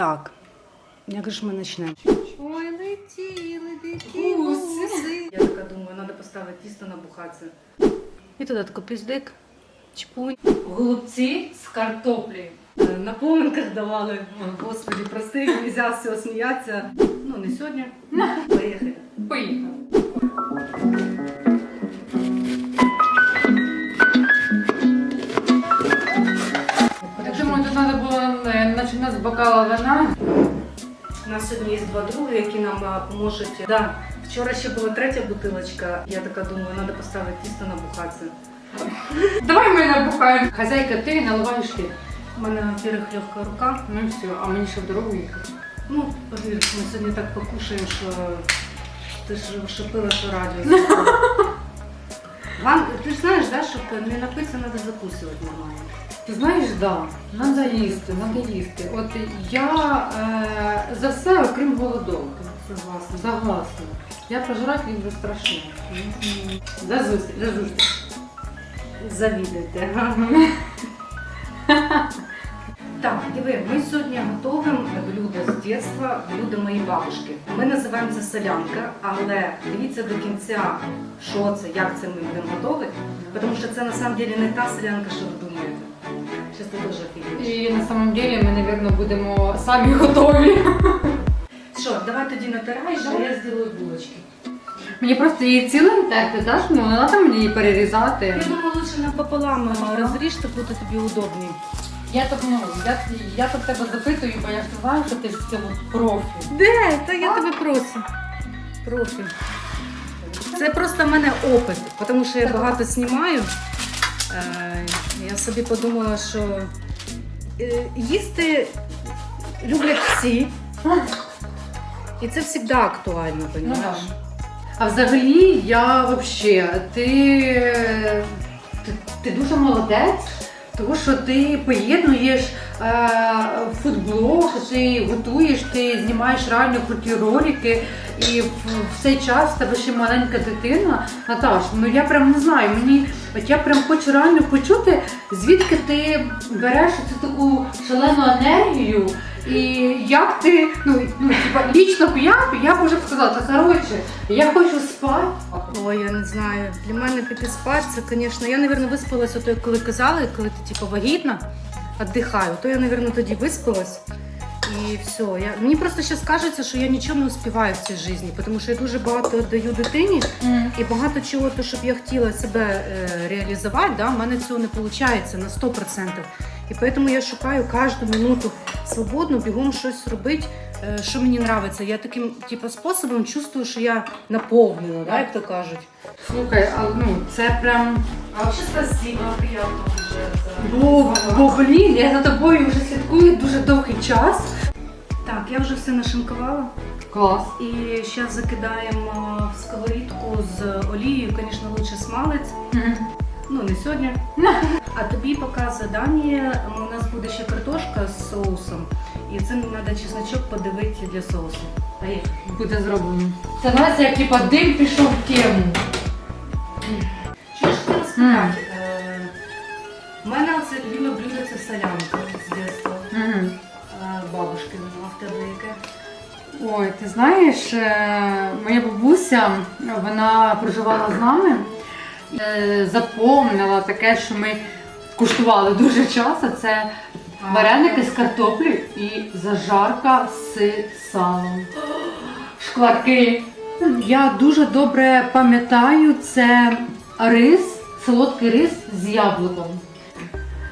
Так, як ж ми почнемо? Ой, летіли, дикі Гуси. Я така думаю, треба поставити тісто набухатися. І туди такий піздик, чпунь. Голубці з картоплі. Е, На поминках давали. Господи, прости, нельзя можна все сміятися. Ну, не сьогодні. Поїхали. Поїхали. Бокала вина. У нас сьогодні є два друга, які нам а. Да, вчора ще була третя бутилочка. Я така думаю, треба поставити тісто набухатися. Давай ми набухаємо. Хазяйка, ти наливаєш ти. У мене, во-первых, легка рука. Ну все, а мені ще в дорогу їхати. Ну, повір, ми сьогодні так покушаємо, що ти ж шипила, що радіо. Вам, ти ж знаєш, да, щоб не напитися, треба закусувати нормально. Ти знаєш, да, треба їсти, треба їсти. От я е, за все, окрім голодовки. Согласна. Согласна. Я пожрати люблю страшно. За зустріч, за зустріч. Завідуйте. Так, диви, ми сьогодні з дитинства, блюдо моєї бабушки. Ми називаємо це солянка, але дивіться до кінця, що це, як це ми будемо готувати, тому що це на самом деле не та солянка, що ви думаєте. Щас ти теж офігієш. І на самом деле ми, мабуть, будемо самі готові. Що, давай тоді натирай, а я зроблю булочки. Мені просто її цілим терти, знаєш, ну не треба мені її Я думаю, лучше напополам розріжте, буде тобі удобніше. Я так ну, я, я так тебе запитую, бо я знаю, що ти в цьому профі. Де? Та я тебе прошу. Профі. Це просто в мене опит, тому що я багато знімаю. Е, Я собі подумала, що е, їсти люблять всі. І це завжди актуально, Ну, розумієш? А взагалі я взагалі, ти, ти, ти дуже молодець, тому що ти поєднуєш е, фудблог, ти готуєш, ти знімаєш реально круті ролики, і в цей час в тебе ще маленька дитина. Наташ, ну я прям не знаю, мені от я прям хочу реально почути, звідки ти береш цю таку шалену енергію. І як ти, ну, ну типа, лічно я, я б вже б сказала, «Та, коротше, я хочу спати. Ой, я не знаю. Для мене піти спати, це, звісно, я, мабуть, виспалась, ото, коли казали, коли ти типу, вагітна, віддихаю, то я, мабуть, тоді виспалась. І все. Я... Мені просто зараз кажеться, що я нічого не успіваю в цій житті, тому що я дуже багато віддаю дитині і багато чого, то, щоб я хотіла себе е, реалізувати, да, в мене цього не виходить на 100%. І тому я шукаю кожну минуту свободно, бігом щось робити, е, що мені подобається. Я таким типу, способом чувствую, що я наповнена, да, як то кажуть. Слухай, а ну це прям. А взагалі спасибо, приємно дуже. Бо, бо блін, я за тобою вже слідкую дуже довгий час. Так, я вже все нашинкувала. Клас. І зараз закидаємо в сковорідку з олією, звісно, лучше смалець. Ну, не сьогодні. А тобі поки задання, у нас буде ще картошка з соусом. І це треба чесночок подивити для соусу. А Поїхали. Буде зроблено. Це знаєте, як типа дим пішов в тему. Що ж хотіла сказати? Е, У мене це любиме блюдо це солянка з дитинства. Е, Бабушки а в тебе яке? Ой, ти знаєш, е, моя бабуся, вона проживала з нами, е, запомнила таке, що ми куштували дуже часто. Це вареники з картоплею і зажарка з салом. Шкварки. Я дуже добре пам'ятаю, це рис, солодкий рис з яблуком.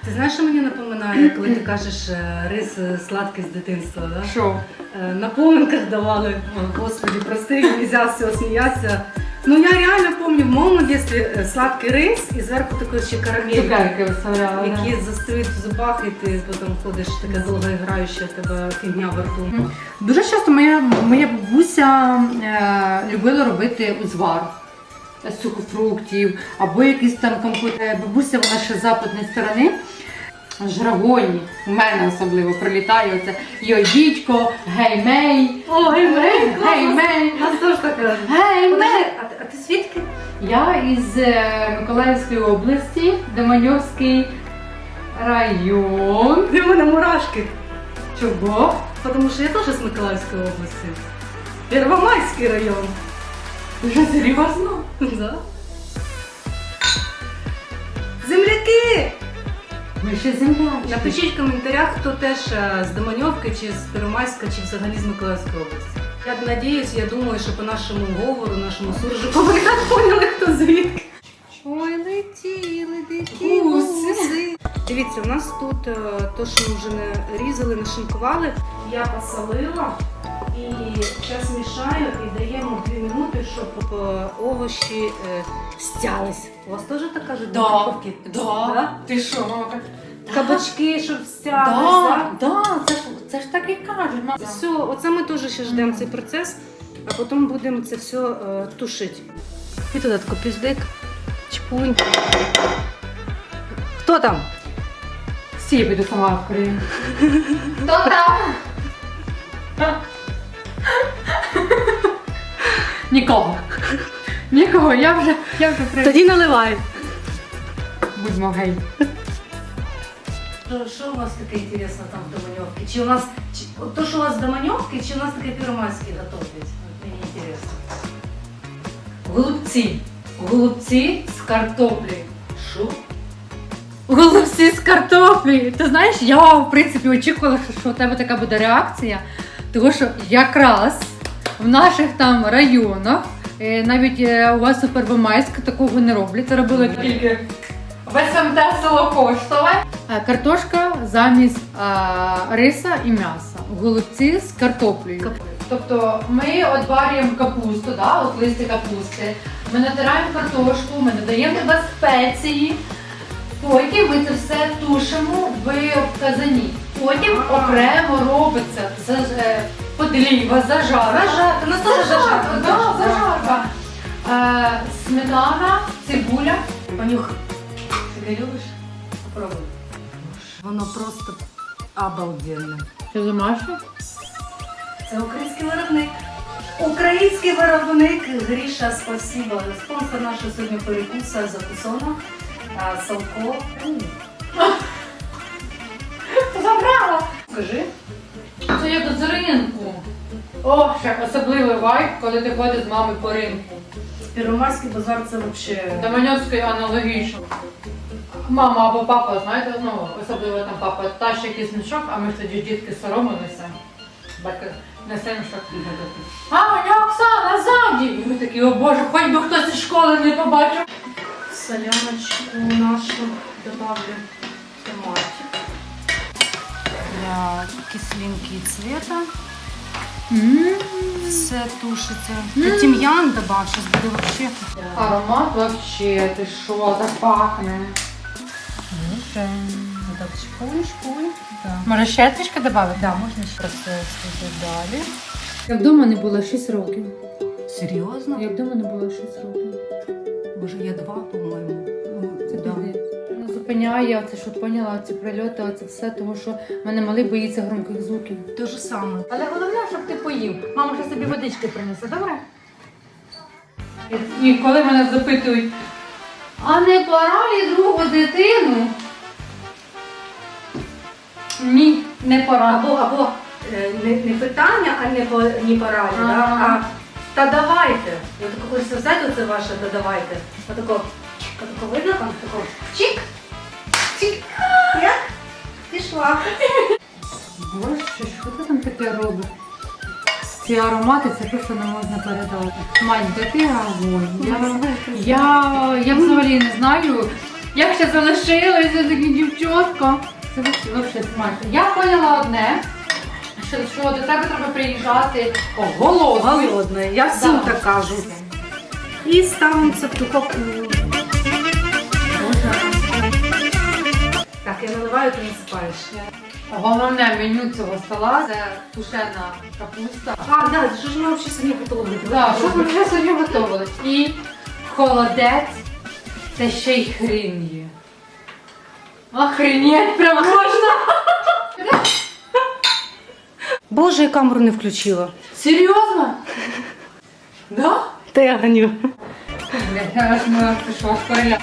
Ти знаєш, що мені напоминає, коли ти кажеш е, рис е, сладкий з дитинства, да? Що? Е, На поминках давали, господи, прости, нельзя з цього сміятися. Ну я реально пам'ятаю, в моєму е, сладкий рис і зверху такий ще карамель, які застають в зубах, і ти потім ходиш така довга граюча тебе фігня в рту. Дуже часто моя, моя бабуся е, любила робити узвар з сухофруктів або якісь там компот. Е, Бабуся вона ще з западної сторони. Жрагоні, у мене особливо прилітає оце йой дідько, гей мей, Ой, гей мей, Нас теж так кажуть. гей а, ти- звідки? Я із е, Миколаївської області, Деманьовський район. Де в мене мурашки. Чого? Потому що я теж з Миколаївської області. Первомайський район. Вже серйозно? Да. Земляки! Ми ще земляки. Напишіть в коментарях, хто теж е, з Доманьовки, чи з Первомайська, чи взагалі з Миколаївської області. Я надіюсь, я думаю, що по нашому говору, нашому суржику, ви так поняли, хто звідки. Ой, летіли дикі Гуси. Дивіться, у нас тут е, то, що ми вже не різали, не шинкували. Я посолила і зараз мішаю і даємо 2 минути, щоб е, овочі е, стялись. У вас теж так кажуть? Да, Доманьовки? да. Ти що? Кабачки, щоб стялись, Да, так? да, це ж, це ж так і кажуть. мама. Все, оце ми теж ще ждемо цей процес, а потім будемо це все е, тушити. І туди піздик, чпунь. Хто там? Всі я піду сама відкрию. Хто там? Нікого. Нікого, я вже, я вже при... Тоді наливай. Будьмо гей. Що, що у вас таке інтересне там в Доманьовці? Чи у нас чи, то, що у вас в Доманьовці, чи у нас таке первомайське готовлять? Мені інтересно. Голубці. Голубці з картоплі. Що? Голубці з картоплі. Ти знаєш, я в принципі очікувала, що- що у тебе така буде реакція. Тому що якраз в наших там районах, е, навіть е, у вас у Первомайську такого не роблять. Це робили тільки в СМТ село Коштове. Е, Картошка замість риса і м'яса. Голубці з картоплею. Тобто ми отварюємо капусту, да, от листи капусти, ми натираємо картошку, ми додаємо туди спеції, потім ми це все тушимо в казані. Потім окремо робиться за, е, подліва, зажарка. Зажарка, у нас теж зажарка. Да, зажарка. Е, сметана, цибуля. Понюхай. Ти любиш? Попробуй. Воно просто обалденне. Це домашнє? Це український виробник. Український виробник Гріша, спасибо. Спонсор нашого сьогодні перекуса закусона. А, Салко. О, ще особливий вайб, коли ти ходиш з мамою по ринку. Первомайський базар це взагалі. До Маньовської аналогічно. Мама або папа, знаєте, ну, особливо там папа тащить якийсь мішок, а ми ж тоді дітки соромилися. Батько несе мішок. А, у нього Оксана ззаді! І ми такі, о Боже, хоч би хтось із школи не побачив. Соляночку нашу добавлю томатик. Для кислинки і цвета. Все тушиться. Ти тим'ян добав, зараз буде вообще. Аромат вообще, ти що, запахне. Так, шпуль, шпуль. Так. Може ще трішки додати? Да, можна ще процес далі. Я вдома не була 6 років. Серйозно? Я вдома не була 6 років. Боже, я два, по-моєму. Ну, Це да. пиздець. Зупиняє, це що поняла, ці прильоти, оце все, тому що в мене малий боїться громких звуків. Те ж саме. Але головне, щоб ти поїв. Мама вже собі водички принесе, добре? І коли мене запитують, а не пора лі другу дитину? Ні, не пора. Або, або е, не, не питання, а не, по, не пора, да? Ага. а та давайте. Я тако хочеться взяти оце ваше та давайте. Отако, отако видно там, тако чик, чик. Як? Пішла. Боже, що ти там таке робиш? Ці аромати це просто не можна передати. Мать, де ти огонь? Я, я, я взагалі не знаю, як ще залишилася такі дівчатка. Це взагалі смачно. Я поняла одне, що, що до тебе треба приїжджати О, голодною. Голодна, я всім Да. так кажу. І ставимо це в духовку. Я наливаю, ти насипаєш. Головне меню цього стола це тушена капуста. А, да, що ж ми взагалі самі готові? Так, щоб ми вже собі готували. І холодець, це ще й хрін є. Охренеть, прям можна. Боже, я камеру не включила. Серйозно? Да? Та я. Блядь, я аж ми пішла переля.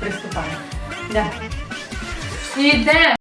Приступаємо. Да. Іде.